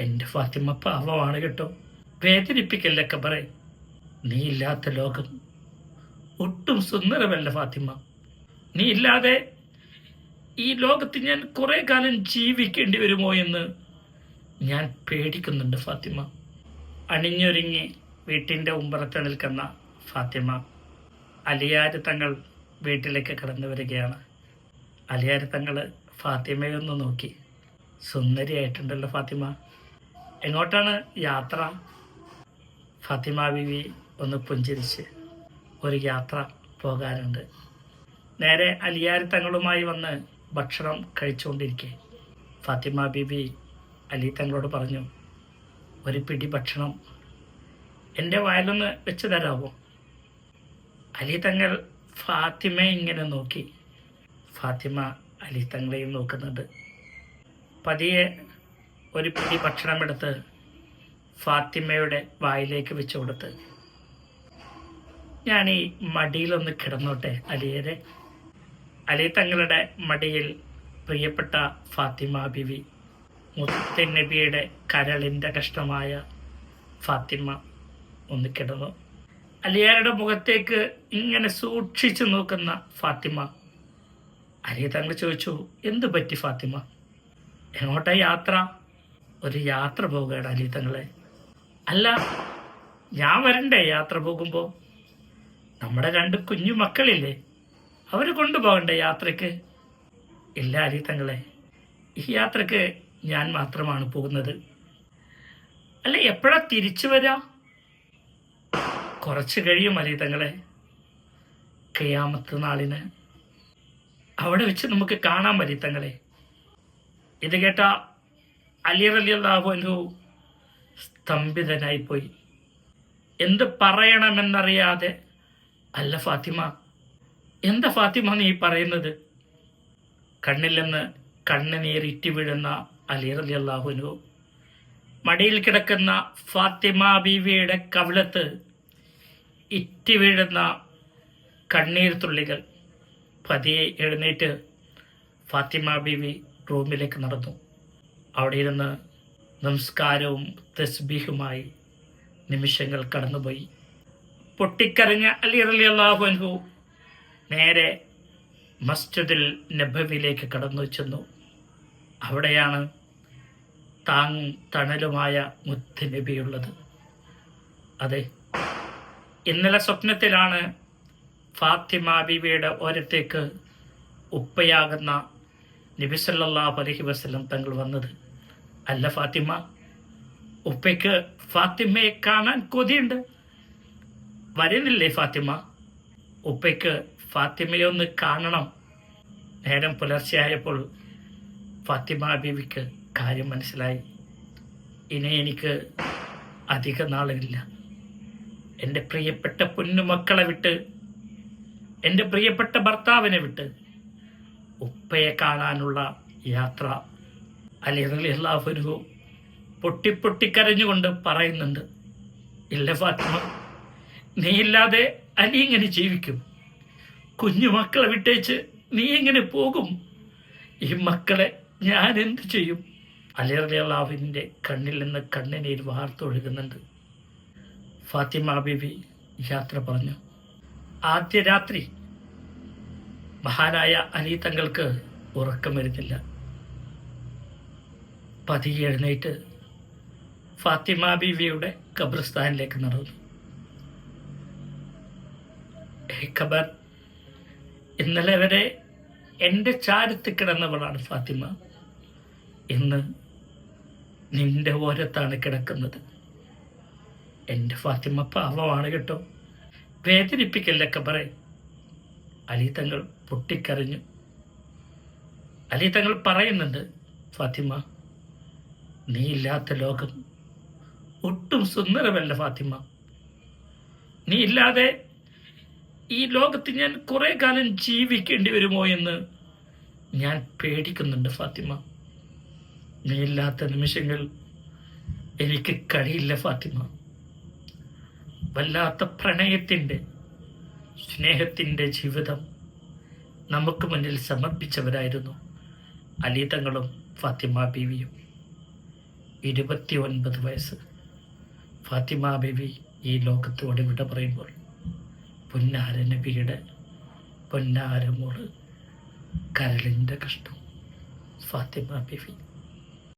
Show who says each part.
Speaker 1: എന്റെ ഫാത്തിമ പാവമാണ് കേട്ടോ. വേദനിപ്പിക്കല്ലൊക്കെ പറയും. നീ ഇല്ലാത്ത ലോകം. ഒട്ടും സുന്ദരമല്ല ഫാത്തിമ. നീ ഇല്ലാതെ ഈ ലോകത്ത് ഞാൻ കുറെ കാലം ജീവിക്കേണ്ടി വരുമോ എന്ന് ഞാൻ പേടിക്കുന്നുണ്ട് ഫാത്തിമ. അണിഞ്ഞൊരുങ്ങി വീട്ടിന്റെ ഉമ്പറത്ത് നിൽക്കുന്ന ഫാത്തിമ. അലിയാര് തങ്ങൾ വീട്ടിലേക്ക് കടന്നു വരികയാണ്. അലിയാര് തങ്ങൾ ഫാത്തിമയൊന്ന് നോക്കി. സുന്ദരിയായിട്ടുണ്ടല്ലോ ഫാത്തിമ. എങ്ങോട്ടാണ് യാത്ര? ഫാത്തിമ ബിവി ഒന്ന് പുഞ്ചിരിച്ച് ഒരു യാത്ര പോകാനുണ്ട്. നേരെ അലിയാർ തങ്ങളുമായി വന്ന് ഭക്ഷണം കഴിച്ചുകൊണ്ടിരിക്കെ. ഫാത്തിമ ബിബി അലി തങ്ങളോട് പറഞ്ഞു ഒരു പിടി ഭക്ഷണം എന്റെ വയലൊന്ന് വെച്ച് തരാമോ അലി തങ്ങൾ ഫാത്തിമയെ ഇങ്ങനെ നോക്കി. ഫാത്തിമ അലി തങ്ങളെയും നോക്കുന്നുണ്ട്. പതിയെ ഒരു പിടി ഭക്ഷണമെടുത്ത് ഫാത്തിമയുടെ വായിലേക്ക് വെച്ചു കൊടുത്ത് ഞാൻ ഈ മടിയിലൊന്ന് കിടന്നോട്ടെ അലിയരെ. അലി തങ്ങളുടെ മടിയിൽ പ്രിയപ്പെട്ട ഫാത്തിമ ബിവി മുത്തൻ നബിയുടെ കരളിന്റെ കഷ്ടമായ ഫാത്തിമ ഒന്ന് കിടന്നു. അലിയാരുടെ മുഖത്തേക്ക് ഇങ്ങനെ സൂക്ഷിച്ചു നോക്കുന്ന ഫാത്തിമ അലി തങ്ങൾ ചോദിച്ചു എന്ത് പറ്റി ഫാത്തിമ? എങ്ങോട്ടാ യാത്ര? ഒരു യാത്ര പോവുകയാണ് അലി തങ്ങളെ. അല്ല ഞാൻ വരണ്ടേ യാത്ര പോകുമ്പോൾ നമ്മുടെ രണ്ട് കുഞ്ഞു മക്കളില്ലേ? അവർ കൊണ്ടുപോകണ്ടേ യാത്രയ്ക്ക്? ഇല്ല തങ്ങളെ. ഈ യാത്രയ്ക്ക് ഞാൻ മാത്രമാണ് പോകുന്നത്. അല്ല എപ്പോഴാ തിരിച്ചു വരാ? കുറച്ച് കഴിയും തങ്ങളെ. കയ്യാമത്ത് നാളിന്. അവിടെ വെച്ച് നമുക്ക് കാണാൻ തങ്ങളെ. ഇത് കേട്ട അലി അലി അള്ളാഹു സ്തംഭിതനായിപ്പോയി. എന്ത് പറയണമെന്നറിയാതെ അല്ല ഫാത്തിമ എന്താ ഫാത്തിമ നീ പറയുന്നത്? കണ്ണിൽ നിന്ന് കണ്ണുനീർ ഇറ്റി വീഴുന്ന അലി അലി അള്ളാഹുനു മടിയിൽ കിടക്കുന്ന ഫാത്തിമ ബീവിയുടെ കവിളത്ത് ഇറ്റി വീഴുന്ന കണ്ണീർ തുള്ളികൾ പതിയെ എഴുന്നേറ്റ് ഫാത്തിമ ബീവി റൂമിലേക്ക് നടന്നു. അവിടെ ഇരുന്ന് നമസ്കാരവും തസ്ബീഹുമായി നിമിഷങ്ങൾ കടന്നുപോയി. പൊട്ടിക്കരഞ്ഞ അലി അലി അള്ളാഹു അൻഹു നേരെ മസ്ജിദിൽ നബവിലേക്ക് കടന്നു ചെന്നു. അവിടെയാണ് താങ്ങും തണലുമായ മുത്ത് നബിയുള്ളത്. അതെ ഇന്നലെ സ്വപ്നത്തിലാണ് ഫാത്തിമ ബീവിയുടെ ഓരത്തേക്ക് ഉപ്പയാകുന്ന നബി സല്ലല്ലാഹു അലൈഹി വസല്ലം തങ്ങൾ വന്നത്. അല്ല ഫാത്തിമ. ഉപ്പയ്ക്ക് ഫാത്തിമയെ കാണാൻ കൊതിയുണ്ട്. വരുന്നില്ലേ ഫാത്തിമ? ഉപ്പയ്ക്ക് ഫാത്തിമയെ ഒന്ന് കാണണം. നേരം പുലർച്ചെയായപ്പോൾ ഫാത്തിമ ബീവിക്ക് കാര്യം മനസ്സിലായി. ഇനി എനിക്ക് അധിക നാളുകളില്ല. എന്റെ പ്രിയപ്പെട്ട പൊന്നുമക്കളെ വിട്ട് എന്റെ പ്രിയപ്പെട്ട ഭർത്താവിനെ വിട്ട് ഉപ്പയെ കാണാനുള്ള യാത്ര. അലി അലി അള്ളാഹുരു പൊട്ടിപ്പൊട്ടിക്കരഞ്ഞുകൊണ്ട് പറയുന്നുണ്ട് ഇല്ല ഫാത്തിമ നീയില്ലാതെ അലി ഇങ്ങനെ ജീവിക്കും. കുഞ്ഞു മക്കളെ വിട്ടേച്ച് നീ എങ്ങനെ പോകും? ഈ മക്കളെ ഞാൻ എന്ത് ചെയ്യും? അലി അലി അള്ളാഹുവിന്റെ കണ്ണിൽ നിന്ന് കണ്ണിനീർ വാർത്തൊഴുകുന്നുണ്ട്. ഫാത്തിമ ബിബി യാത്ര പറഞ്ഞു ആദ്യ രാത്രി മഹാനായ അലി തങ്ങൾക്ക് ഉറക്കം വരുന്നില്ല. പതിയെ എഴുന്നേറ്റ് ഫാത്തിമ ബീവിയുടെ ഖബർസ്ഥാനിലേക്ക് നടന്നു. ഖബർ ഇന്നലെ വരെ എന്റെ ചാരത്ത് കിടന്നവളാണ് ഫാത്തിമ. ഇന്ന് നിന്റെ ഓരത്താണ് കിടക്കുന്നത്. എന്റെ ഫാത്തിമ പാവമാണ് കേട്ടോ. വേദനിപ്പിക്കല്ലേ പറയും അലി തങ്ങൾ പൊട്ടിക്കരഞ്ഞു. അലി തങ്ങൾ പറയുന്നുണ്ട് ഫാത്തിമ നീ ഇല്ലാത്ത ലോകം ഒട്ടും സുന്ദരമല്ല ഫാത്തിമ. നീ ഇല്ലാതെ ഈ ലോകത്ത് ഞാൻ കുറെ കാലം ജീവിക്കേണ്ടി വരുമോ എന്ന് ഞാൻ പേടിക്കുന്നുണ്ട് ഫാത്തിമ. നീ ഇല്ലാത്ത നിമിഷങ്ങൾ എനിക്ക് കഴിയില്ല ഫാത്തിമ. വല്ലാത്ത പ്രണയത്തിന്റെ സ്നേഹത്തിന്റെ ജീവിതം നമുക്ക് മുന്നിൽ സമർപ്പിച്ചവരായിരുന്നു അലീതങ്ങളും ഫാത്തിമ ബീവിയും. ഇരുപത്തി ഒൻപത് വയസ്സ്. ഫാത്തിമ ബീവി ഈ ലോകത്തോട് വിട പറയുമ്പോൾ പൊന്നാര നബിയുടെ പൊന്നാരമോൾ കരളിന്റെ കഷ്ടം ഫാത്തിമ ബേബി